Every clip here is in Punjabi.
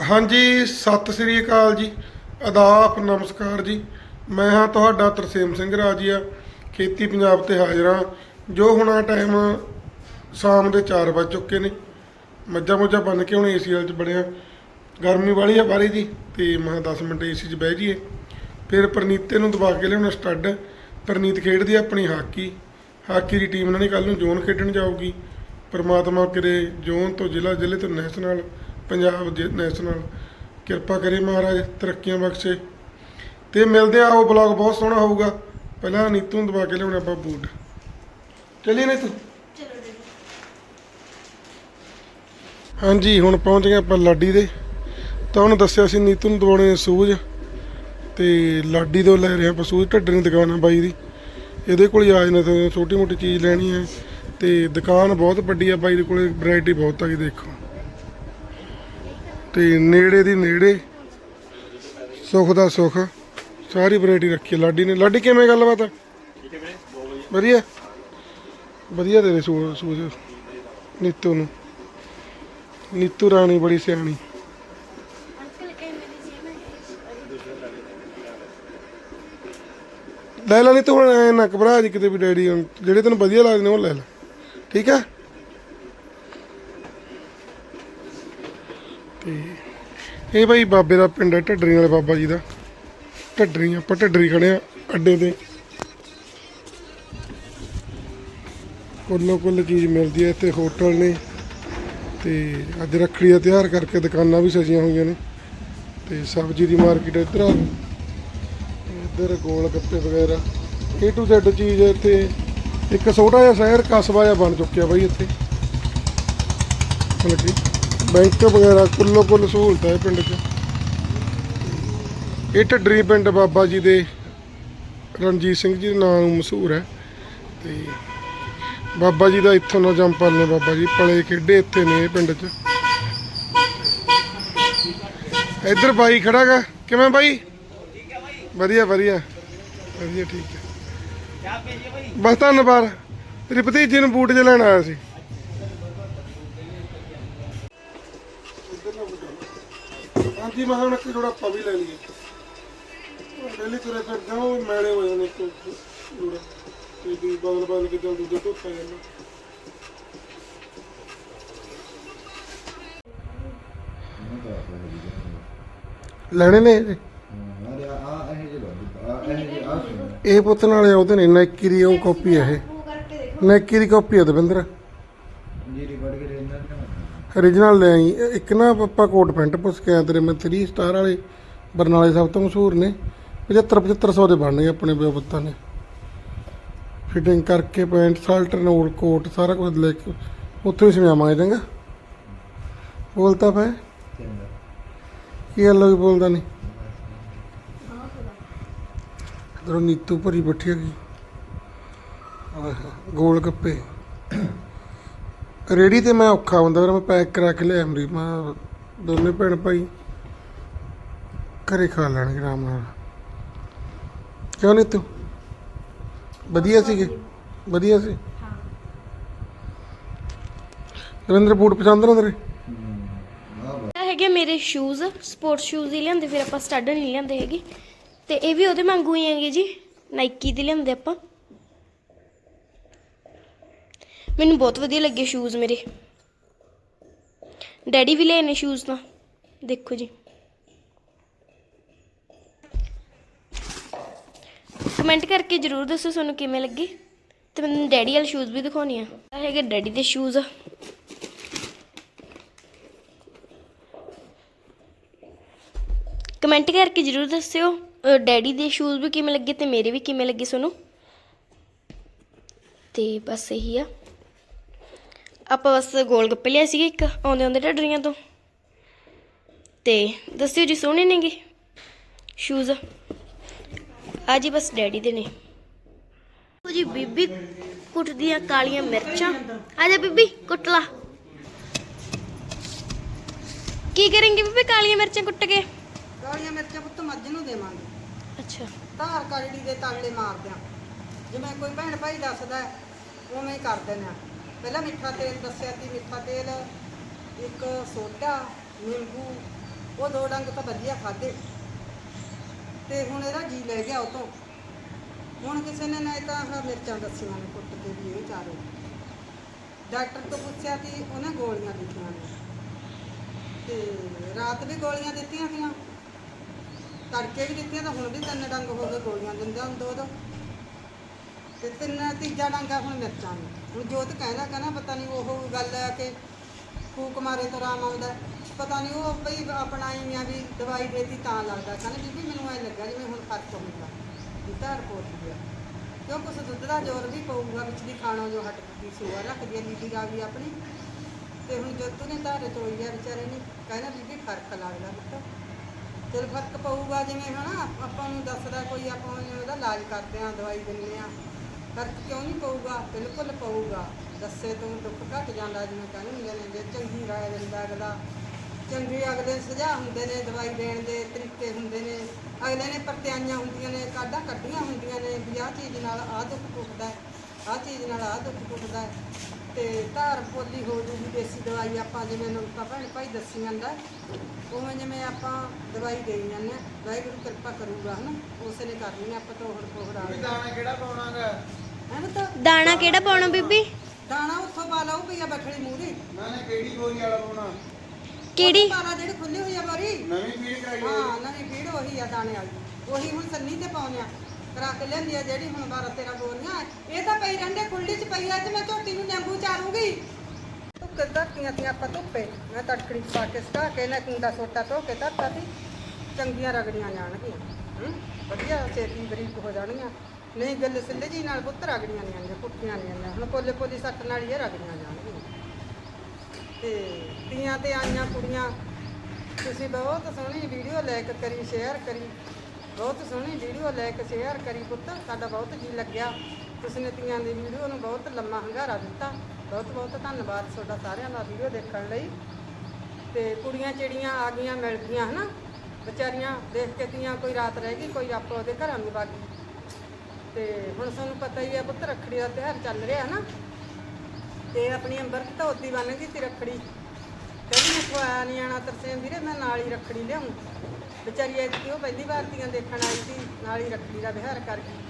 ਹਾਂਜੀ, ਸਤਿ ਸ੍ਰੀ ਅਕਾਲ ਜੀ। ਆਦਾਬ ਨਮਸਕਾਰ ਜੀ। ਮੈਂ ਹਾਂ ਤੁਹਾਡਾ ਤਰਸੇਮ ਸਿੰਘ ਰਾਜੀਆ, ਖੇਤੀ ਪੰਜਾਬ ਤੇ ਹਾਜ਼ਰ ਹਾਂ, ਜੋ ਹੁਣ ਟਾਈਮ ਸ਼ਾਮ ਦੇ 4 ਵੱਜ ਚੁੱਕੇ ਨੇ। ਮੱਝਾਂ ਮੁੱਝਾਂ ਬੰਨ ਕੇ ਹੁਣ ਏਸੀ ਵਾਲ ਚ ਬੜਿਆ ਗਰਮੀ ਵਾਲੀ ਆ ਬਾਰੀ ਦੀ ਤੇ ਮੈਂ ਕਿਹਾ 10 ਮਿੰਟ ਏਸੀ 'ਚ ਬਹਿ ਜਾਈਏ। ਫਿਰ ਪ੍ਰਨੀਤੇ ਨੂੰ ਦਬਾ ਕੇ ਲਿਆਉਣਾ ਸਟੱਡ। ਪ੍ਰਨੀਤ ਖੇਡਦੀ ਆਪਣੀ ਹਾਕੀ। ਹਾਕੀ ਦੀ ਟੀਮ ਨਾਲ ਹੀ ਕੱਲ ਨੂੰ ਜ਼ੋਨ ਖੇਡਣ ਜਾਊਗੀ। ਪਰਮਾਤਮਾ ਕਰੇ ਜ਼ੋਨ ਤੋਂ ਜ਼ਿਲ੍ਹਾ ਜ਼ਿਲ੍ਹੇ ਤੋਂ ਨੈਸ਼ਨਲ ਪੰਜਾਬ ਜ- ਨੈਸ਼ਨਲ। ਕਿਰਪਾ ਕਰੇ ਮਹਾਰਾਜ ਤਰੱਕੀਆਂ ਬਖਸ਼ੇ। ਤੇ ਮਿਲਦੇ ਆ ਉਹ ਬਲੌਗ ਬਹੁਤ ਸੋਹਣਾ ਹੋਊਗਾ। ਪਹਿਲਾਂ ਨੀਤੂ ਨੂੰ ਦਬਾ ਕੇ ਲਿਆਉਣਾ ਆਪਾਂ ਬੂਟ। ਚੱਲੀਏ ਨੀਤੂ? ਹਾਂਜੀ ਹੁਣ ਪਹੁੰਚ ਗਏ ਆਪਾਂ ਲਾਡੀ ਦੇ। ਤਾਂ ਉਹਨੂੰ ਦੱਸਿਆ ਸੀ ਨੀਤੂ ਨੂੰ ਦਵਾਉਣੇ ਸੂਝ ਤੇ ਲਾਡੀ ਤੋਂ ਲੈ ਰਹੇ ਆਪਾਂ ਸੂਝ ਢੱਡਰ ਦੀ ਦੁਕਾਨ ਆ ਬਾਈ ਦੀ। ਇਹਦੇ ਕੋਲ ਹੀ ਆ ਤੇ ਛੋਟੀ ਮੋਟੀ ਚੀਜ਼ ਲੈਣੀ ਹੈ। ਤੇ ਦੁਕਾਨ ਬਹੁਤ ਵੱਡੀ ਆ ਬਾਈ ਦੇ ਕੋਲੇ ਵੈਰਾਈਟੀ ਬਹੁਤ ਆ ਗਈ ਦੇਖੋ। ਤੇ ਨੇੜੇ ਦੀ ਨੇੜੇ ਸੁਖ ਦਾ ਸੁੱਖ, ਸਾਰੀ ਵੈਰਾਈਟੀ ਰੱਖੀ ਲਾਡੀ ਨੇ। ਲਾਡੀ, ਕਿਵੇਂ ਗੱਲਬਾਤ ਆ? ਵਧੀਆ। ਵਧੀਆ ਦੇ ਦੇ ਸੂਝ ਸੂਝ ਨੀਤੂ ਨੂੰ। ਨੀਤੂ ਰਾਣੀ ਬੜੀ ਸਿਆਣੀ। ਲੈ ਲੈ ਨੀ ਤੂੰ ਐ ਨਾ ਘਬਰਾ ਜੀ ਕਿਤੇ ਵੀ ਡੈਡੀ ਜਿਹੜੇ ਤੈਨੂੰ ਵਧੀਆ ਲੱਗਦੇ ਨੇ ਉਹ ਲੈ ਲੈ। ਠੀਕ ਆ? ਇਹ ਭਾਈ ਬਾਬੇ ਦਾ ਪਿੰਡ ਹੈ, ਢੱਡਰੀ ਵਾਲੇ ਬਾਬਾ ਜੀ ਦਾ। ਢੱਡਰੀ, ਆਪਾਂ ਢੱਡਰੀ ਖੜੇ ਆ, ਅੱਡੇ ਤੇ। ਕੁੱਲੋ ਕੁੱਲ ਚੀਜ਼ ਮਿਲਦੀ ਹੈ ਇੱਥੇ ਹੋਟਲ ਨੇ, ਤੇ ਅੱਜ ਰੱਖੜੀ ਦਾ ਤਿਉਹਾਰ ਕਰਕੇ ਦੁਕਾਨਾਂ ਵੀ ਸਜੀਆਂ ਹੋਈਆਂ ਨੇ, ਤੇ ਸਬਜ਼ੀ ਦੀ ਮਾਰਕੀਟ ਇੱਧਰ ਆ। ਇੱਧਰ ਗੋਲ ਗੱਪੇ ਵਗੈਰਾ। A to Z ਚੀਜ਼ ਇੱਥੇ। ਇੱਕ ਛੋਟਾ ਜਿਹਾ ਸ਼ਹਿਰ, ਕਸਬਾ ਜਿਹਾ ਬਣ ਚੁੱਕਿਆ ਬਾਈ ਇੱਥੇ। ਮਤਲਬ ਕਿ ਬੈਂਕ ਵਗੈਰਾ ਕੁੱਲੋ ਕੁੱਲ ਸਹੂਲਤ ਹੈ ਪਿੰਡ 'ਚ। ਇਹ ਢੱਡਰੀ ਪਿੰਡ ਬਾਬਾ ਜੀ ਦੇ ਰਣਜੀਤ ਸਿੰਘ ਜੀ ਦੇ ਨਾਂ ਨੂੰ ਮਸ਼ਹੂਰ ਹੈ। ਤੇ ਬਾਬਾ ਜੀ ਦਾ ਇੱਥੋਂ ਨਾ ਜੰਪਲ ਨੇ ਬਾਬਾ ਜੀ, ਪਲੇ ਖੇਡੇ ਇੱਥੇ ਨੇ ਇਹ ਪਿੰਡ 'ਚ। ਇੱਧਰ ਬਾਈ ਖੜਾਗਾ ਕਿਵੇਂ ਬਾਈ? ਵਧੀਆ ਵਧੀਆ। ਵਧੀਆ, ਠੀਕ ਹੈ। ਬਸ ਧੰਨਵਾਦ। ਤੇਰੀ ਭਤੀਜੀ ਨੂੰ ਬੂਟ ਜੇ ਲੈਣ ਆਇਆ ਸੀ। ਹਾਂਜੀ ਮੈਂ ਹੁਣ ਜੋੜਾ ਆਪਾਂ ਵੀ ਲੈ ਲਈਏ। ਡੇਲੀ ਤੁਰੇ ਫਿਰ ਜਾਓ ਮੈਲੇ ਹੋ ਜਾਣੇ ਇੱਕ ਜੋੜਾ। ਤੇ ਵੀ ਬਦਲ ਬਦਲ ਕੇ ਚੱਲ ਦੂਜੇ ਧੋਤਾ ਜਾਂਦਾ। ਲੈਣੇ ਨੇ ਇਹ? ਇਹ ਪੁੱਤ ਨਾਲੇ ਉਹਦੇ ਨੇ ਨਾਈਕੀ ਦੀ ਉਹ ਕਾਪੀ ਹੈ ਇਹ। ਨਾਈਕੀ ਦੀ ਕਾਪੀ ਹੈ ਦਵਿੰਦਰ ਜੀਰੀ ਪੜ ਕੇ ਰਹਿੰਦਾ ਨਾ origignal ਲੈ ਆਈ। ਇੱਕ ਨਾ ਆਪਾਂ ਕੋਟ ਪੈਂਟ ਪੁੱਛ ਕੇ ਆਇਆ ਤੇਰੇ ਮੈਂ 3 ਸਟਾਰ ਵਾਲੇ ਬਰਨਾਲੇ ਸਭ ਤੋਂ ਮਸ਼ਹੂਰ ਨੇ। 75 7500 ਦੇ ਬਣਨੇ ਆਪਣੇ ਪਿਓ ਪੁੱਤਾਂ ਨੇ ਫਿਟਿੰਗ ਕਰਕੇ ਪੈਂਟ ਸ਼ਰਟ ਨੋਲ ਕੋਟ ਸਾਰਾ ਕੁਝ ਲੈ ਕੇ ਉੱਥੇ ਹੀ ਸਮਿਆਵਾਂਗੇ ਚੰਗਾ। ਬੋਲਤਾ ਚੰਗਾ। ਕੀ ਗੱਲ ਹੋਈ ਬੋਲਦਾ ਨਹੀਂ ਇਧਰੋਂ ਨੀਤੂ ਭਰੀ ਬੈਠੀ ਹੈਗੀ ਗੋਲ ਗੱਪੇ। ਰੇੜੀ ਤੇ ਮੈਂ ਔਖਾ ਹੁੰਦਾ, ਫਿਰ ਮੈਂ ਪੈਕ ਕਰਾ ਕੇ ਲਿਆ ਮਰੀ ਮੈਂ ਦੋਨੇ ਭੈਣ ਭਾਈ ਘਰੇ ਖਾ ਲੈਣਗੇ ਆਰਾਮ ਨਾਲ। ਕਿਉਂ ਨੀਤੂ? ਵਧੀਆ ਸੀਗੇ ਵਧੀਆ ਸੀ? ਰਵਿੰਦਰ ਬੂਟ ਪਸੰਦ ਨੇ ਤੇਰੇ? ਇਹ ਹੈਗੇ ਮੇਰੇ ਸ਼ੂਜ਼ ਸਪੋਰਟਸ ਸ਼ੂਜ਼ ਹੀ ਲਿਆਂਦੇ, ਫਿਰ ਆਪਾਂ ਸਟੱਡ ਨਹੀਂ ਲਿਆਂਦੇ ਹੈਗੇ। ਤੇ ਇਹ ਵੀ ਉਹਦੇ ਵਾਂਗੂ ਹੀ ਹੈਗੇ ਜੀ ਨਾਈਕੀ ਦੇ ਲਿਆਂਦੇ ਆਪਾਂ। ਮੈਨੂੰ ਬਹੁਤ ਵਧੀਆ ਲੱਗੇ ਸ਼ੂਜ਼ ਮੇਰੇ। ਡੈਡੀ ਵੀ ਲਏ ਨੇ ਸ਼ੂਜ਼ ਤਾਂ। ਦੇਖੋ ਜੀ। ਕਮੈਂਟ ਕਰਕੇ ਜਰੂਰ ਦੱਸੋ ਤੁਹਾਨੂੰ ਕਿਵੇਂ ਲੱਗੇ। ਤੇ ਮੈਨੂੰ ਡੈਡੀ ਵਾਲੇ ਸ਼ੂਜ਼ ਵੀ ਦਿਖਾਉਣੇ ਆ। ਇਹ ਹੈਗੇ ਡੈਡੀ ਦੇ ਸ਼ੂਜ਼ ਆ ਕਮੈਂਟ ਕਰਕੇ ਜਰੂਰ ਦੱਸਿਓ ਡੈਡੀ ਦੇ ਸ਼ੂਜ਼ ਵੀ ਕਿਵੇਂ ਲੱਗੇ ਤੇ ਮੇਰੇ ਵੀ ਕਿਵੇਂ ਲੱਗੇ ਤੁਹਾਨੂੰ। ਤੇ ਬਸ ਇਹੀ ਆ। ਆਪਾਂ ਬਸ ਗੋਲ ਗੱਪੇ ਲਿਆ ਸੀਗੇ ਇੱਕ ਆਉਂਦੇ ਆਉਂਦੇ ਢੱਡਰੀਆਂ ਤੋਂ। ਤੇ ਦੱਸਿਓ ਜੀ ਸੋਹਣੇ ਨੇਗੇ ਸ਼ੂਜ਼ ਆ ਜੀ ਬਸ ਡੈਡੀ ਦੇ ਨੇ। ਉਹ ਜੀ ਬੀਬੀ ਕੁੱਟਦੀਆਂ ਕਾਲੀਆਂ ਮਿਰਚਾਂ। ਆ ਜਾ ਬੀਬੀ ਕੁੱਟ ਲਾ। ਕੀ ਕਰਾਂਗੇ ਬੀਬੀ ਕਾਲੀਆਂ ਮਿਰਚਾਂ ਕੁੱਟ ਕੇ? ਕਾਲੀਆਂ ਮਿਰਚਾਂ ਪੁੱਤ ਮੱਝ ਨੂੰ ਦੇਵਾਂਗੇ। ਅੱਛਾ। ਧਾਰ ਕਾਲੜੀ ਦੇ ਤਾਲੇ ਮਾਰਦੇ ਆ ਜਿਵੇਂ ਕੋਈ ਭੈਣ ਭਾਈ ਦੱਸਦਾ ਉਵੇਂ ਹੀ ਕਰ ਦਿੰਦੇ ਆ। ਪਹਿਲਾਂ ਮਿੱਠਾ ਤੇਲ ਦੱਸਿਆ ਸੀ ਮਿੱਠਾ ਤੇਲ ਇੱਕ ਸੋਡਾ, ਨਿੰਬੂ, ਉਹ ਦੋ ਡੰਗ ਤਾਂ ਵਧੀਆ ਖਾਦੇ ਤੇ ਹੁਣ ਇਹਦਾ ਜੀ ਲੈ ਗਿਆ ਉਹ ਤੋਂ ਹੁਣ ਕਿਸੇ ਨੇ ਨਾ ਤਾਂ ਆਹ ਮਿਰਚਾਂ ਦੱਸੀਆਂ ਨੇ ਕੁੱਟ ਕੇ ਵੀ ਇਹ ਚਾਰੋ। ਡਾਕਟਰ ਤੋਂ ਪੁੱਛਿਆ ਸੀ ਉਹਨੇ ਗੋਲੀਆਂ ਦਿੱਤੀਆਂ ਨੇ। ਤੇ ਰਾਤ ਵੀ ਗੋਲੀਆਂ ਦਿੱਤੀਆਂ ਸੀਆਂ ਤੜਕੇ ਵੀ ਦਿੱਤੀਆਂ ਤਾਂ ਹੁਣ ਵੀ ਤਿੰਨ ਡੰਗ ਹੋ ਗਏ ਗੋਲੀਆਂ ਦਿੰਦੇ ਹੁਣ ਦੋ ਦੋ। ਤੇ ਤਿੰਨ ਤੀਜਾ ਡਾਂਗਾ ਹੁਣ ਮਿਰਚਾਂ ਨੂੰ। ਹੁਣ ਜੋਤ ਕਹਿੰਦਾ ਕਹਿੰਦਾ ਪਤਾ ਨਹੀਂ ਉਹ ਗੱਲ ਹੈ ਕਿ ਫੂਕ ਮਾਰੇ ਤੋਂ ਆਰਾਮ ਆਉਂਦਾ। ਪਤਾ ਨਹੀਂ ਉਹ ਬਈ ਆਪਣਾਈ ਆ ਵੀ ਦਵਾਈ ਦੇਤੀ ਤਾਂ ਲੱਗਦਾ। ਕਹਿੰਦਾ ਬੀਬੀ ਮੈਨੂੰ ਐ ਲੱਗਾ ਜਿਵੇਂ ਹੁਣ ਫ਼ਰਕ ਹੋਊਗਾ ਵੀ ਧਾਰ ਪੋਤੀ ਗਿਆ। ਕਿਉਂ ਕੁਛ ਦੁੱਧ ਦਾ ਜ਼ੋਰ ਵੀ ਪਊਗਾ ਵਿੱਚ ਦੀ ਖਾਣੋਂ ਜੋ ਹਟ ਗਈ ਸੂਆ ਰੱਖਦੀ ਹੈ ਨੀਲੀ ਗਾ ਵੀ ਆਪਣੀ। ਤੇ ਹੁਣ ਜੋਤੂ ਨੇ ਧਾਰੇ ਤੋਈ ਆ ਵਿਚਾਰੇ ਨੇ। ਕਹਿੰਦਾ ਬੀਬੀ ਫ਼ਰਕ ਲੱਗਦਾ ਪੁੱਤ। ਚਲ ਫ਼ਰਕ ਪਊਗਾ ਜਿਵੇਂ ਹਨਾ, ਆਪਾਂ ਨੂੰ ਦੱਸਦਾ ਕੋਈ ਆਪਾਂ ਉਹਦਾ ਇਲਾਜ ਕਰਦੇ ਆ ਦਵਾਈ ਦਿੰਦੇ ਆ ਫ਼ਰਕ ਕਿਉਂ ਨਹੀਂ ਪਊਗਾ? ਬਿਲਕੁਲ ਪਊਗਾ। ਦੱਸੇ ਤੋਂ ਦੁੱਖ ਘਟ ਜਾਂਦਾ ਜਿਵੇਂ ਕਹਿੰਦੇ ਹੁੰਦੇ ਨੇ ਜੇ ਚੰਗੀ ਰਾਏ ਦਿੰਦਾ ਅਗਲਾ। ਚੰਗੇ ਅਗਲੇ ਸੁਝਾਅ ਹੁੰਦੇ ਨੇ ਦਵਾਈ ਦੇਣ ਦੇ ਤਰੀਕੇ ਹੁੰਦੇ ਨੇ। ਅਗਲੇ ਨੇ ਪਰਤਿਆਈਆਂ ਹੁੰਦੀਆਂ ਨੇ ਕਾਢਾਂ ਕੱਢੀਆਂ ਹੁੰਦੀਆਂ ਨੇ ਵੀ ਆਹ ਚੀਜ਼ ਨਾਲ ਆਹ ਦੁੱਖ ਟੁੱਟਦਾ ਆਹ ਚੀਜ਼ ਨਾਲ ਆਹ ਦੁੱਖ ਟੁੱਟਦਾ ਹੈ। ਤੇ ਧਾਰ ਪੋਲੀ ਹੋ ਜੂਗੀ ਦੇਸੀ ਦਵਾਈ ਆਪਾਂ ਜਿਵੇਂ ਨੁਕਤਾ ਭੈਣ ਭਾਈ ਦੱਸੀ ਜਾਂਦਾ ਉਵੇਂ ਜਿਵੇਂ ਆਪਾਂ ਦਵਾਈ ਦੇਈ ਜਾਂਦੇ ਹਾਂ ਵਾਹਿਗੁਰੂ ਕਿਰਪਾ ਕਰੂਗਾ ਹਨਾ? ਉਸੇ ਨੇ ਕਰਨੀ ਆ, ਆਪਾਂ ਤੋਂ ਹੋਰ ਆ ਵੀ ਦਾਣਾ ਕਿਹੜਾ ਪਾਉਣਾਗਾ? ਦਾਣਾ ਕਿਹੜਾ ਪਾਉਣਾ ਬੀਬੀ? ਦਾਣਾ ਉੱਥੋਂ ਪਾ ਲਾਉ ਪਈਆ ਬੱਠੜੀ ਮੂਰੀ ਨਾ ਨੇ ਕਿਹੜੀ ਗੋਰੀ ਵਾਲਾ ਪਾਉਣਾ? ਕਿਹੜੀ? ਪਾਲਾ ਜਿਹੜੀ ਖੁੱਲੀ ਹੋਈ ਆ ਬਾਰੀ। ਨਵੀਂ ਫੀਡ ਕਰਾਈ ਹਾਂ ਨਵੀਂ ਫੀਡ ਉਹੀ ਆ ਦਾਣੇ ਵਾਲੀ। ਉਹੀ ਹੁਣ ਸੰਨੀ ਤੇ ਪਾਉਂਦੇ ਆ। ਕਰਾ ਕੇ ਲਿਆਂਦੀ ਆ ਜਿਹੜੀ ਹੁਣ 12 13 ਗੋਲੀਆਂ। ਇਹ ਤਾਂ ਪਈ ਰਹਿੰਦੇ ਖੁੱਲੀ ਚ ਪਈ ਆ ਤੇ ਮੈਂ ਝੋਟੀ ਨੂੰ ਨਿੰਬੂ ਚਾਰੂਗੀ। ਧੁੱਕੇ ਧਰਤੀਆਂ ਸੀ ਆਪਾਂ ਧੁੱਪੇ। ਮੈਂ ਤੜਕੜੀ ਪਾ ਕੇ ਸੁਕਾ ਕੇ ਨਾ ਕੁੰਡਾ ਸੋਟਾ ਧੋ ਕੇ ਧਰਤਾ ਸੀ। ਚੰਗੀਆਂ ਰਗੜੀਆਂ ਜਾਣਗੀਆਂ। ਹੂੰ ਵਧੀਆ ਛੇਤੀ ਬਰੀਕ ਹੋ ਜਾਣਗੀਆਂ। ਨਹੀਂ, ਗੱਲ ਸਿੱਲੇ ਜੀ ਨਾਲ ਪੁੱਤ ਰਗੜੀਆਂ ਨਹੀਂ ਆਉਂਦੀਆਂ, ਪੁੱਠੀਆਂ ਨਹੀਂ ਆਉਂਦੀਆਂ। ਹੁਣ ਪੋਲੇ ਪੋਲੀ ਸੱਟ ਨਾਲ ਹੀ ਇਹ ਰਗੜੀਆਂ ਜਾਣਗੀਆਂ। ਤੇ ਤੀਆਂ ਤੇ ਆਈਆਂ, ਕੁੜੀਆਂ, ਤੁਸੀਂ ਬਹੁਤ ਸੋਹਣੀ ਵੀਡੀਓ ਲਾਈਕ ਕਰੀ ਸ਼ੇਅਰ ਕਰੀ। ਬਹੁਤ ਸੋਹਣੀ ਵੀਡੀਓ ਲਾਈਕ ਸ਼ੇਅਰ ਕਰੀ ਪੁੱਤ। ਸਾਡਾ ਬਹੁਤ ਜੀ ਲੱਗਿਆ। ਤੁਸੀਂ ਨੇ ਤੀਆਂ ਦੀ ਵੀਡੀਓ ਨੂੰ ਬਹੁਤ ਲੰਮਾ ਹੰਗਾਰਾ ਦਿੱਤਾ। ਬਹੁਤ ਬਹੁਤ ਧੰਨਵਾਦ ਤੁਹਾਡਾ ਸਾਰਿਆਂ ਦਾ ਵੀਡੀਓ ਦੇਖਣ ਲਈ। ਤੇ ਕੁੜੀਆਂ ਚਿੜੀਆਂ ਆ ਗਈਆਂ, ਮਿਲ ਗਈਆਂ, ਹਨਾ? ਵਿਚਾਰੀਆਂ ਦੇਖ ਕੇ ਤੀਆਂ ਕੋਈ ਰਾਤ ਰਹਿ ਗਈ, ਕੋਈ ਆਪੋ ਉਹਦੇ ਘਰਾਂ ਨੂੰ ਬਾਗੀ ਤੇ ਹੁਣ ਸਾਨੂੰ ਪਤਾ ਹੀ ਹੈ ਪੁੱਤ ਰੱਖੜੀ ਦਾ ਤਿਉਹਾਰ ਚੱਲ ਰਿਹਾ ਨਾ। ਤੇ ਆਪਣੀ ਅੰਬਰ ਧੋਤੀ ਬੰਨ ਗਈ ਸੀ ਰੱਖੜੀ। ਕਹਿੰਦੀ ਮੈਂ ਖਵਾਇਆ ਨਹੀਂ ਆਣਾ ਤਰਸੇਮ ਵੀਰੇ, ਮੈਂ ਨਾਲ ਹੀ ਰੱਖੜੀ ਲਿਆਉਂ ਵਿਚਾਰੀ ਐਤਕੀ ਉਹ ਪਹਿਲੀ ਵਾਰ ਦੀਆਂ ਦੇਖਣ ਆਈ ਸੀ, ਨਾਲ ਹੀ ਰੱਖੜੀ ਦਾ ਵਿਹਾਰ ਕਰ ਗਈ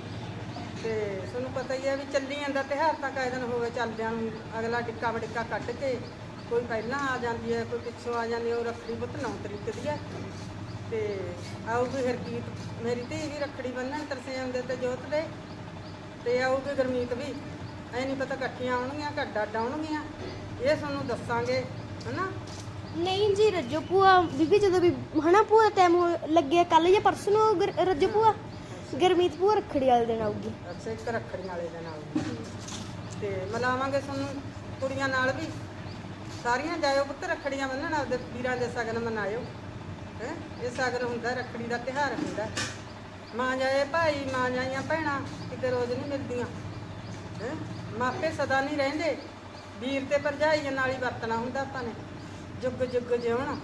ਤੇ ਤੁਹਾਨੂੰ ਪਤਾ ਹੀ ਹੈ ਵੀ ਚੱਲੀ ਜਾਂਦਾ ਤਿਉਹਾਰ ਤਾਂ ਕਾਇ ਦਿਨ ਹੋਵੇ ਚੱਲਦਿਆਂ ਨੂੰ ਅਗਲਾ ਟਿੱਕਾ ਵਟਿੱਕਾ ਕੱਢ ਕੇ ਕੋਈ ਪਹਿਲਾਂ ਆ ਜਾਂਦੀ ਹੈ, ਕੋਈ ਪਿੱਛੋਂ ਆ ਜਾਂਦੀ ਹੈ, ਉਹ ਰੱਖੜੀ ਪੁੱਤ 9 ਤਰੀਕ ਦੀ ਹੈ। ਤੇ ਆਊਗੀ ਹਰਕੀਤ ਮੇਰੀ ਧੀ ਵੀ ਰੱਖੜੀ ਬੰਨਣ ਤਰਸੇਮ ਦੇ ਤੇ ਜੋਤ ਦੇ। ਤੇ ਆਊਗੀ ਗਰਮੀਤ ਵੀ। ਐ ਨਹੀਂ ਪਤਾ ਇਕੱਠੀਆਂ ਆਉਣਗੀਆਂ ਕਿ ਅੱਡ ਆਉਣਗੀਆਂ। ਇਹ ਤੁਹਾਨੂੰ ਦੱਸਾਂਗੇ ਹਨਾ? ਨਹੀਂ ਜੀ ਰੱਜੋ ਭੂਆ ਬੀਬੀ ਜਦੋਂ ਵੀ ਹਨਾ ਭੂਆ ਟਾਈਮ ਲੱਗਿਆ ਕੱਲ ਜਾਂ ਪਰਸੋਂ ਨੂੰ ਗਰ- ਰੱਜੋ ਭੂਆ? ਗਰਮੀਤ ਭੂਆ ਰੱਖੜੀ ਵਾਲੇ ਦਿਨ ਆਊਗੀ। ਅੱਛਾ ਇੱਕ ਰੱਖੜੀਆਂ ਵਾਲੇ ਦੇ ਨਾਲ ਤੇ ਮਿਲਾਵਾਂਗੇ ਤੁਹਾਨੂੰ ਕੁੜੀਆਂ ਨਾਲ ਵੀ। ਸਾਰੀਆਂ ਜਾਇਓ ਪੁੱਤ ਰੱਖੜੀਆਂ ਬੰਨਣ ਆਪਦੇ ਵੀਰਾਂ ਦੇ ਸਗਨ ਮਨਾਇਓ। ਹੈ। ਇਹ ਸਗਨ ਹੁੰਦਾ, ਰੱਖੜੀ ਦਾ ਤਿਉਹਾਰ ਹੁੰਦਾ। ਮਾਂ ਜਾਏ ਭਾਈ ਮਾਂ ਜਾਈਆਂ ਭੈਣਾਂ, ਕਿਤੇ ਰੋਜ਼ ਨਹੀਂ ਮਿਲਦੀਆਂ। ਹੈ? ਮਾਪੇ ਸਦਾ ਨਹੀਂ ਰਹਿੰਦੇ। ਵੀਰ ਤੇ ਭਰਜਾਈ ਨਾਲ ਹੀ ਵਰਤਣਾ ਹੁੰਦਾ ਆਪਾਂ ਨੇ। ਜੁਗ ਜੁਗ ਜਿਉਣਾ।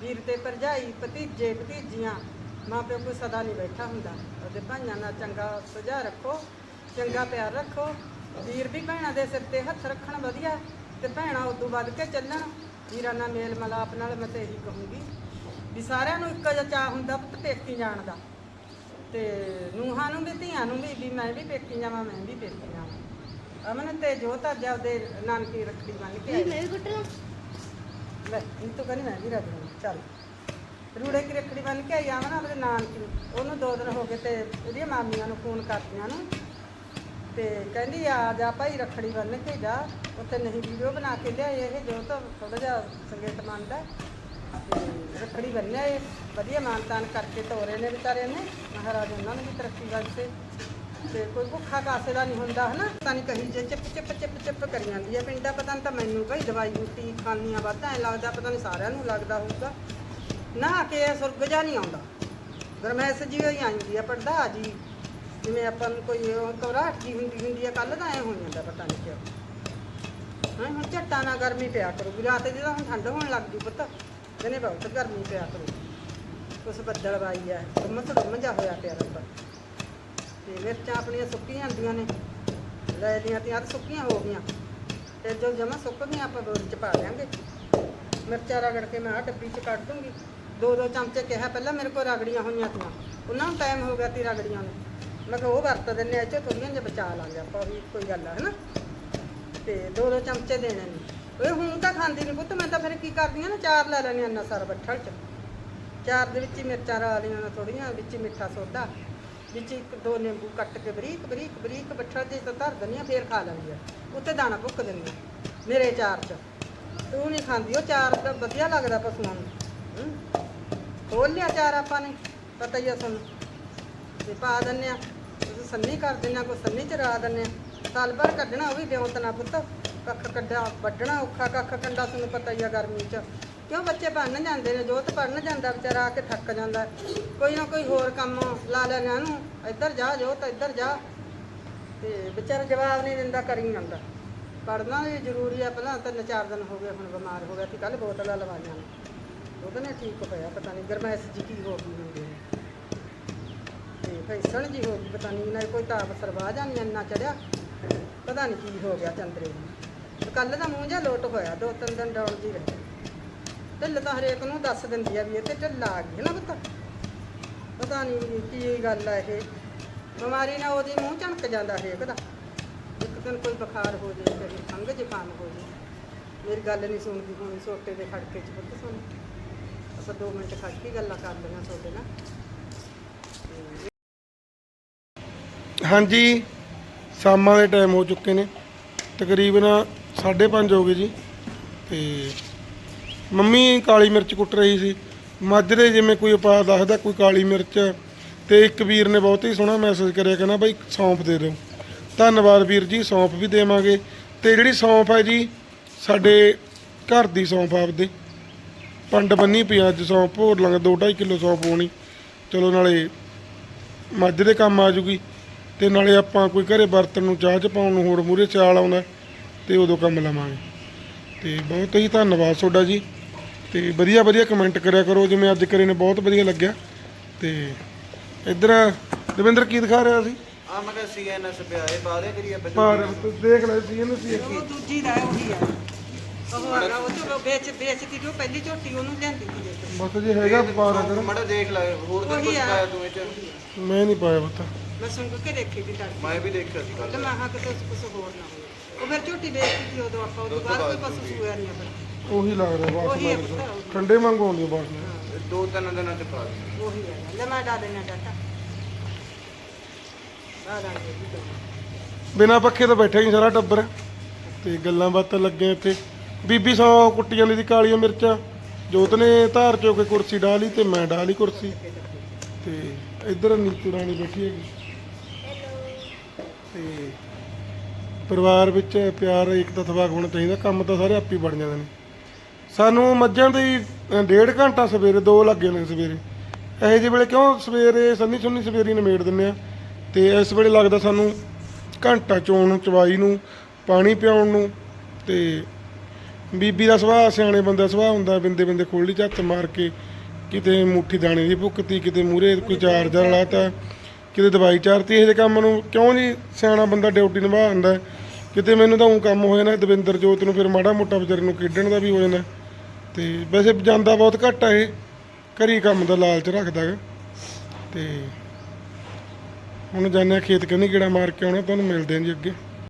ਵੀਰ ਤੇ ਭਰਜਾਈ, ਭਤੀਜੇ, ਭਤੀਜੀਆਂ ਮਾਂ ਪਿਓ ਕੋਈ ਸਦਾ ਨਹੀਂ ਬੈਠਾ ਹੁੰਦਾ। ਉਹਦੇ ਭਾਈਆਂ ਨਾਲ ਚੰਗਾ ਸੁਝਾਅ ਰੱਖੋ, ਚੰਗਾ ਪਿਆਰ ਰੱਖੋ। ਵੀਰ ਵੀ ਭੈਣਾਂ ਦੇ ਸਿਰ ਤੇ ਹੱਥ ਰੱਖਣ ਵਧੀਆ। ਤੇ ਭੈਣਾਂ ਉਦੋਂ ਵੱਧ ਕੇ ਚੱਲਣ। ਵੀਰਾਂ ਨਾਲ ਮੇਲ ਮਲਾਪ ਨਾਲ ਮੈਂ ਤੇ ਇਹੀ ਕਹੂੰਗੀ। ਵੀ ਸਾਰਿਆਂ ਨੂੰ ਇੱਕੋ ਜਿਹਾ ਚਾਹ ਹੁੰਦਾ ਪੁੱਤ ਪੇਕੀ ਜਾਣ ਦਾ। ਤੇ ਨੂੰਹਾਂ ਨੂੰ ਵੀ ਧੀਆਂ ਨੂੰ ਵੀ ਵੀ ਮੈਂ ਵੀ ਪੇਕੀ ਜਾਵਾਂ ਮੈਂ ਵੀ ਪੇਕੀ ਜਾਵਾਂ। ਅਮਨ ਤੇ ਜੋਤ ਅੱਜ ਆਪਦੇ ਨਾਨਕੀ ਰੱਖੜੀ ਬੰਨ ਕੇ ਆਈ ਮੈਂ ਵੀ ਕੁੱਟਣਾ ਲੈ ਇਹ ਤੋਂ ਕਹਿੰਦੀ ਮੈਂ ਵੀ ਰੱਖਦੀ ਹਾਂ। ਚੱਲ। ਰੂੜੇ ਕੀ ਰੱਖੜੀ ਬੰਨ ਕੇ ਆਈ ਆਵਾਂ ਨਾ ਆਪਣੇ ਨਾਨਕੀ ਉਹਨੂੰ ਦੋ ਦਿਨ ਹੋ ਗਏ ਤੇ ਉਹਦੀਆਂ ਮਾਮੀਆਂ ਨੂੰ ਫੋਨ ਕਰਤੀਆਂ ਨੂੰ। ਤੇ ਕਹਿੰਦੀ ਆ ਜਾ ਭਾਈ ਰੱਖੜੀ ਬੰਨ ਕੇ ਜਾ। ਉੱਥੇ ਨਹੀਂ ਵੀਡੀਓ ਬਣਾ ਕੇ ਲਿਆਏ ਇਹ ਜੋ ਤਾਂ ਥੋੜਾ ਜਿਹਾ ਸੰਗੀਤ ਮੰਨਦਾ। ਰੱਖੜੀ ਬੰਨਿਆ ਇਹ ਵਧੀਆ ਮਾਨਤਾਨ ਕਰਕੇ ਤੋਰੇ ਨੇ ਵਿਚਾਰੇ ਨੇ। ਮਹਾਰਾਜ ਉਹਨਾਂ ਨੂੰ ਵੀ ਤਰੱਕੀ ਬਖਸ਼ੇ। ਤੇ ਕੋਈ ਭੁੱਖਾ ਕਾਸੇ ਦਾ ਨਹੀਂ ਹੁੰਦਾ, ਹਨਾ? ਤਾਂ ਨਹੀਂ ਕਹੀ ਜੇ ਚਿਪ ਚਿਪ ਚਿਪ ਚਿਪ ਕਰੀ ਜਾਂਦੀ ਹੈ ਪਿੰਡਾ ਪਤਾ ਨਹੀਂ ਤਾਂ ਮੈਨੂੰ ਭਾਈ ਦਵਾਈ ਬੂਟੀ ਖਾਣੀ ਵੱਧ, ਐ ਲੱਗਦਾ ਪਤਾ ਨਹੀਂ ਸਾਰਿਆਂ ਨੂੰ ਲੱਗਦਾ ਹੋਊਗਾ। ਨਾ ਕਿ ਸੁਰਗ ਜਾ ਨਹੀਂ ਆਉਂਦਾ। ਗਰਮੈਸ ਜੀ ਹੋਈ ਆਉਂਦੀ ਆ ਪਰਦਾ ਜੀ। ਜਿਵੇਂ ਆਪਾਂ ਨੂੰ ਕੋਈ ਉਹ ਘਬਰਾਹਟ ਜੀ ਹੁੰਦੀ ਹੁੰਦੀ ਆ ਕੱਲ ਤਾਂ ਐ ਹੋ ਜਾਂਦਾ ਪਤਾ ਨਹੀਂ ਕਿਉਂ। ਹਾਂ, ਹੁਣ ਝੱਟਾ ਨਾ ਗਰਮੀ ਪਿਆ ਕਰੂਗੀ, ਰਾਤ ਦੀ ਤਾਂ ਹੁਣ ਠੰਡ ਹੋਣ ਲੱਗ ਜੂ ਪੁੱਤ। ਦਿਨੇ ਬਹੁਤ ਗਰਮੀ ਪਿਆ ਕਰੂ। ਕੁਛ ਬੱਦਲ ਵਾਈ ਆ ਗੁੰਮਸ ਗੁੰਮਜਾ ਹੋਇਆ ਪਿਆ ਰੱਬ ਤੇ ਮਿਰਚਾਂ ਆਪਣੀਆਂ ਸੁੱਕੀਆਂ ਹੁੰਦੀਆਂ ਨੇ। ਲੈ ਲੀਆਂ ਤੇ ਆਹ ਸੁੱਕੀਆਂ ਹੋ ਗਈਆਂ। ਤੇ ਜੋ ਜਮਾ ਸੁੱਕ ਗਈਆਂ ਆਪਾਂ ਬੋਰੀ ਚ ਪਾ ਦਿਆਂਗੇ। ਮਿਰਚਾਂ ਰਗੜ ਕੇ ਮੈਂ ਆ ਡੱਬੀ 'ਚ ਕੱਢ ਦੂੰਗੀ। ਦੋ ਦੋ ਚਮਚੇ ਕਿਹਾ ਪਹਿਲਾਂ ਮੇਰੇ ਕੋਲ ਰਗੜੀਆਂ ਹੋਈਆਂ ਤੀਆਂ। ਉਹਨਾਂ ਨੂੰ ਟਾਈਮ ਹੋ ਗਿਆ ਤੀ ਰਗੜੀਆਂ ਨੂੰ। ਮੈਂ ਕਿਹਾ ਉਹ ਵਰਤ ਦਿੰਨੇ ਆ ਚੋ ਥੋੜੀਆਂ ਜਿਹਾ ਬਚਾ ਲਾਂਗੇ ਆਪਾਂ, ਵੀ ਕੋਈ ਗੱਲ ਆ, ਹਨਾ? ਤੇ ਦੋ ਦੋ ਚਮਚੇ ਦੇਣੇ ਨੇ। ਓਏ ਹੁਣ ਤਾਂ ਖਾਂਦੀ ਨਹੀਂ ਪੁੱਤ, ਮੈਂ ਤਾਂ ਫਿਰ ਕੀ ਕਰਦੀ ਆ ਨਾ, ਚਾਰ ਲੈ ਲੈਣੀ ਅੰਨਾ ਸਾਰਾ ਬੱਠਲ 'ਚ। ਚਾਰ ਦੇ ਵਿੱਚ ਹੀ ਮਿਰਚਾਂ ਰਾ ਲਈਆਂ ਥੋੜੀਆਂ ਵਿੱਚ ਹੀ ਮਿੱਠਾ ਸੋਡਾ, ਵਿੱਚ ਇੱਕ ਦੋ ਨਿੰਬੂ ਕੱਟ ਕੇ ਬਰੀਕ ਬਰੀਕ ਬਰੀਕ ਬੱਠਲ ਦੇ ਤਾਂ ਧਰ ਦਿੰਦੀ ਆ, ਫੇਰ ਖਾ ਲੈਂਦੀ ਆ। ਉੱਤੇ ਦਾਣਾ ਭੁੱਕ ਦਿੰਦੀ ਆ, ਮੇਰੇ ਚਾਰ 'ਚ। ਤੂੰ ਨਹੀਂ ਖਾਂਦੀ, ਉਹ ਚਾਰ ਤਾਂ ਵਧੀਆ ਲੱਗਦਾ ਪਸ਼ੂਆਂ ਨੂੰ। ਖੋਲ ਲਿਆ ਚਾਰ ਆਪਾਂ ਨੇ, ਪਤਾ ਹੀ ਆ ਤੁਹਾਨੂੰ। ਤੇ ਪਾ ਦਿੰਨੇ ਆ, ਤੁਸੀਂ ਸੰਨੀ ਕਰ ਦਿੰਨੇ ਆ, ਕੋਈ ਸੰਨੀ ਚ ਰਾ ਦਿੰਨੇ ਆ। ਸਾਲ ਭਰ ਕੱਢਣਾ, ਉਹ ਵੀ ਬਿਉਂਤ ਨਾ ਪੁੱਤ। ਕੱਖ ਕੱਢਾ ਵੱਢਣਾ ਔਖਾ, ਕੱਖ ਕੰਡਾ ਤੁਹਾਨੂੰ ਪਤਾ ਹੀ ਆ ਗਰਮੀ ਚ। ਕਿਉਂ ਬੱਚੇ ਪੜਨ ਜਾਂਦੇ ਨੇ? ਜੋਤ ਪੜਨ ਜਾਂਦਾ, ਵਿਚਾਰਾ ਆ ਕੇ ਥੱਕ ਜਾਂਦਾ। ਕੋਈ ਨਾ ਕੋਈ ਹੋਰ ਕੰਮ ਲਾ ਲੈਣਾ ਨੂੰ ਇੱਧਰ ਜਾ ਜੋਤ, ਇੱਧਰ ਜਾ। ਤੇ ਵਿਚਾਰਾ ਜਵਾਬ ਨਹੀਂ ਦਿੰਦਾ, ਕਰੀ ਜਾਂਦਾ। ਪੜਨਾ ਵੀ ਜ਼ਰੂਰੀ ਆ, ਪਹਿਲਾਂ ਤਿੰਨ ਚਾਰ ਦਿਨ ਹੋ ਗਏ, ਹੁਣ ਬਿਮਾਰ ਹੋ ਗਿਆ। ਸੀ ਕੱਲ ਬੋਤਲਾਂ ਲਵਾਈਆਂ ਨੇ। ਉਹਦੇ ਨਾਲ ਠੀਕ ਹੋਇਆ, ਪਤਾ ਨਹੀਂ, ਗਰਮੈਸ਼ ਜੀ ਕੀ ਹੋ ਗਈ ਹੁੰਦੀ ਤੇ ਫੈਸਣ ਜੀ ਹੋ ਗਈ, ਪਤਾ ਨਹੀਂ, ਨਾ ਕੋਈ ਤਾਪ ਸਰਵਾ ਜਾਂ ਇੰਨਾ ਚੜਿਆ ਪਤਾ ਨਹੀਂ ਕੀ ਹੋ ਗਿਆ, ਚੰਦਰੇ ਨੂੰ। ਕੱਲ ਦਾ ਮੂੰਹ ਜਿਹਾ ਲੋਟ ਹੋਇਆ, ਦੋ ਤਿੰਨ ਦਿਨ ਡਾਉਣ ਜੀ ਢਿੱਲ ਤਾਂ ਹਰੇਕ ਨੂੰ ਦੱਸ ਦਿੰਦੀ ਆ ਵੀ ਇਹ ਤੇ ਢਿੱਲ ਆ ਗਈ ਨਾ ਪਤਾ। ਪਤਾ ਨਹੀਂ ਕੀ ਗੱਲ ਆ ਇਹ। ਬਿਮਾਰੀ ਨਾਲ ਉਹਦੀ ਮੂੰਹ ਚਮਕ ਜਾਂਦਾ ਹਰੇਕ ਦਾ। ਇੱਕ ਦਿਨ ਕੋਈ ਬੁਖਾਰ ਹੋ ਜਾਏ ਫਿਰ ਖੰਘ ਜ਼ੁਕਾਮ ਹੋ ਜਾਏ ਮੇਰੀ ਗੱਲ ਨਹੀਂ ਸੁਣਦੀ ਹੁਣ, ਸੋਟੇ ਦੇ ਖੜਕੇ ਚ ਪੁੱਤ ਸੁਣ। ਆਪਾਂ 2 ਮਿੰਟ ਖੜ ਕੇ ਗੱਲਾਂ ਕਰ ਲੈਣਾ ਤੁਹਾਡੇ ਨਾਲ। ਹਾਂਜੀ, ਸ਼ਾਮਾਂ ਦੇ ਟਾਈਮ ਹੋ ਚੁੱਕੇ ਨੇ। ਤਕਰੀਬਨ 5:30 ਹੋ ਗਏ ਜੀ। ਤੇ ਮੰਮੀ ਕਾਲੀ ਮਿਰਚ ਕੁੱਟ ਰਹੀ ਸੀ। ਮਾਜਰੇ ਜਿਵੇਂ ਕੋਈ ਉਪਾਅ ਦੱਸਦਾ ਕੋਈ ਕਾਲੀ ਮਿਰਚ ਤੇ ਇੱਕ ਵੀਰ ਨੇ ਬਹੁਤ ਹੀ ਸੋਹਣਾ ਮੈਸੇਜ ਕਰਿਆ, ਕਹਿੰਦਾ ਬਾਈ ਸੌਂਫ ਦੇ ਦਿਓ। ਧੰਨਵਾਦ ਵੀਰ ਜੀ, ਸੌਂਫ ਵੀ ਦੇਵਾਂਗੇ। ਤੇ ਜਿਹੜੀ ਸੌਂਫ ਹੈ ਜੀ, ਸਾਡੇ ਘਰ ਦੀ ਸੌਂਫ ਆਪਦੇ। ਪੰਡ ਬੰਨੀ ਪਈ ਅੱਜ ਸੌਂਫ ਹੋਰ ਲੰਗ 2.5 ਕਿਲੋ ਸੌਂਫ ਹੋਣੀ। ਚਲੋ ਨਾਲੇ ਮੱਝ ਦੇ ਕੰਮ ਆ ਜੂਗੀ। ਤੇ ਨਾਲੇ ਆਪਾਂ ਕੋਈ ਘਰੇ ਬਰਤਨ ਨੂੰ ਚਾਹ ਚ ਪਾਉਣ ਨੂੰ ਹੋਰ ਮੂਰੇ ਚਾਲ ਆਉਂਦਾ। ਤੇ ਉਦੋਂ ਕੰਮ ਲਵਾਂਗੇ। ਤੇ ਬਹੁਤ ਹੀ ਧੰਨਵਾਦ ਤੁਹਾਡਾ ਜੀ। ਤੇ ਵਧੀਆ ਵਧੀਆ ਕਮੈਂਟ ਕਰਿਆ ਕਰੋ ਜਿਵੇਂ ਅੱਜ ਕਰੇ ਨੇ ਬਹੁਤ ਵਧੀਆ ਲੱਗਿਆ। ਤੇ ਇੱਧਰ ਦਵਿੰਦਰ ਕੀ ਦਿਖਾ ਰਿਹਾ ਸੀ? ਆ ਮੈਂ ਕਿਹਾ ਸੀਐਨਐਸ ਪਿਆ ਇਹ ਪਾ ਦੇ ਕਰੀਏ ਪਰ ਤੂੰ ਦੇਖ ਲੈ ਸੀ ਇਹਨੂੰ ਸੀ। ਉਹ ਦੂਜੀ ਦਾ ਹੈ, ਉਹੀ ਆ। ਉਹ ਹੈਗਾ ਉਹ ਤੋਂ ਵੇਚ ਵੇਚਦੀ ਜੋ ਪਹਿਲੀ ਝੋਟੀ ਉਹਨੂੰ ਲਿਆਂਦੀ ਸੀ ਬਸ ਜੇ ਹੈਗਾ ਪਾ ਰਿਹਾ ਕਰ। ਮੜਾ ਦੇਖ ਲੈ ਹੋਰ ਤਾਂ ਕੁਝ। ਪਾਇਆ ਤੂੰ ਇਹ ਚ ਮੈਂ ਨਹੀਂ ਪਾਇਆ ਪਤਾ ਮੈਂ ਸੁਣ ਕੇ ਦੇਖੀ ਦੀ ਮੈਂ ਵੀ ਦੇਖਿਆ ਸੀ ਤੇ ਕੱਲ ਮੈਂ ਹਾਂ ਕਿਤੇ ਕੁਝ ਹੋਰ ਨਾ ਹੋਵੇ। ਉਹ ਫਿਰ ਝੋਟੀ ਵੇਚਦੀ ਸੀ ਉਦੋਂ ਆਪਾਂ ਉਦੋਂ ਬਾਅਦ ਕੋਈ ਪਸ਼ੂ ਸੂਇਆ ਨਹੀਂ ਆਪਣਾ ਉਹੀ ਲੱਗ ਰਿਹਾ ਬਾਸ ਉਹੀ ਹੈ ਉਹੀ। ਠੰਡੇ ਵਾਂਗੂ ਆਉਂਦੀ ਬਾਸ ਦੋ ਤਿੰਨ ਦਿਨਾਂ ਚ ਪਾ ਦੇ ਉਹੀ ਹੈ ਲੈ ਮੈਂ ਡਾ ਦੇਣਾ ਡਾਟਾ ਆ ਦਾਂਗੇ ਜੀ। ਤੋਂ ਬਿਨਾ ਪੱਖੇ ਤੋਂ ਬੈਠਾ ਹੀ ਸਾਰਾ ਟੱਬਰ। ਤੇ ਗੱਲਾਂ ਬਾਤਾਂ ਲੱਗੇ ਇੱਥੇ। ਬੀਬੀ ਸੌ ਕੁੱਟੀ ਜਾਂਦੀ ਸੀ ਕਾਲੀਆਂ ਮਿਰਚਾਂ। ਜੋਤ ਨੇ ਧਾਰ ਚੋ ਕੇ ਕੁਰਸੀ ਡਾਲੀ ਤੇ ਮੈਂ ਡਾਲੀ ਕੁਰਸੀ। ਤੇ ਇੱਧਰ ਨੀਤੂ ਰਾਣੀ ਬੈਠੀ ਹੈਗੀ। ਤੇ ਪਰਿਵਾਰ ਵਿੱਚ ਪਿਆਰ ਏਕਤਾ ਤਵਾਗ ਹੋਣਾ ਚਾਹੀਦਾ, ਕੰਮ ਤਾਂ ਸਾਰੇ ਆਪੀ ਬਣ ਜਾਂਦੇ ਨੇ। ਸਾਨੂੰ ਮੱਝਾਂ ਦੀ ਡੇਢ ਘੰਟਾ ਸਵੇਰੇ, ਦੋ ਲੱਗ ਜਾਂਦੇ ਨੇ ਸਵੇਰੇ। ਇਹੋ ਜਿਹੇ ਵੇਲੇ ਕਿਉਂ ਸਵੇਰੇ ਸੰਨੀ ਸੁੰਨੀ ਸਵੇਰੀ ਨਿਮੇੜ ਦਿੰਦੇ ਆ? ਤੇ ਇਸ ਵੇਲੇ ਲੱਗਦਾ ਸਾਨੂੰ ਘੰਟਾ ਚੋਣ ਨੂੰ, ਚਵਾਈ ਨੂੰ, ਪਾਣੀ ਪਿਆਉਣ ਨੂੰ, ਤੇ ਬੀਬੀ ਦਾ ਸੁਭਾਅ, ਸਿਆਣੇ ਬੰਦਾ ਸੁਭਾਅ ਹੁੰਦਾ, ਬਿੰਦੇ ਬਿੰਦੇ ਖੋਲੀ ਝੱਤ ਮਾਰ ਕੇ, ਕਿਤੇ ਮੁੱਠੀ ਦਾਣੇ ਦੀ ਭੁੱਕਤੀ, ਕਿਤੇ ਮੂਰੇ ਕੋਈ ਚਾਰਜਰ ਲਾਤਾ ਕਿਤੇ ਦਵਾਈ ਚਾਰਤੀ ਇਹੋ ਜਿਹੇ ਕੰਮ ਨੂੰ ਕਿਉਂ ਨਹੀਂ ਸਿਆਣਾ ਬੰਦਾ ਡਿਊਟੀ ਨਿਭਾਉਂਦਾ ਕਿਤੇ ਮੈਨੂੰ ਤਾਂ ਉਹ ਕੰਮ ਹੋ ਜਾਣਾ ਦਵਿੰਦਰ ਜੋਤ ਨੂੰ ਫਿਰ ਮਾੜਾ ਮੋਟਾ ਵਿਚਾਰੇ ਨੂੰ ਖੇਡਣ ਦਾ ਵੀ ਹੋ ਜਾਂਦਾ ਤੇ ਵੈਸੇ ਜਾਂਦਾ ਬਹੁਤ ਘੱਟ ਆ ਇਹ, ਘਰੀ ਕੰਮ ਦਾ ਲਾਲਚ ਰੱਖਦਾ ਗਾ। ਤੇ ਹੁਣ ਜਾਂਦੇ ਆ ਖੇਤ ਕਹਿੰਦੇ ਕਿਹੜਾ ਮਾਰ ਕੇ ਆਉਣਾ ਤੁਹਾਨੂੰ ਮਿਲਦੇ ਆਂ ਜੀ ਅੱਗੇ।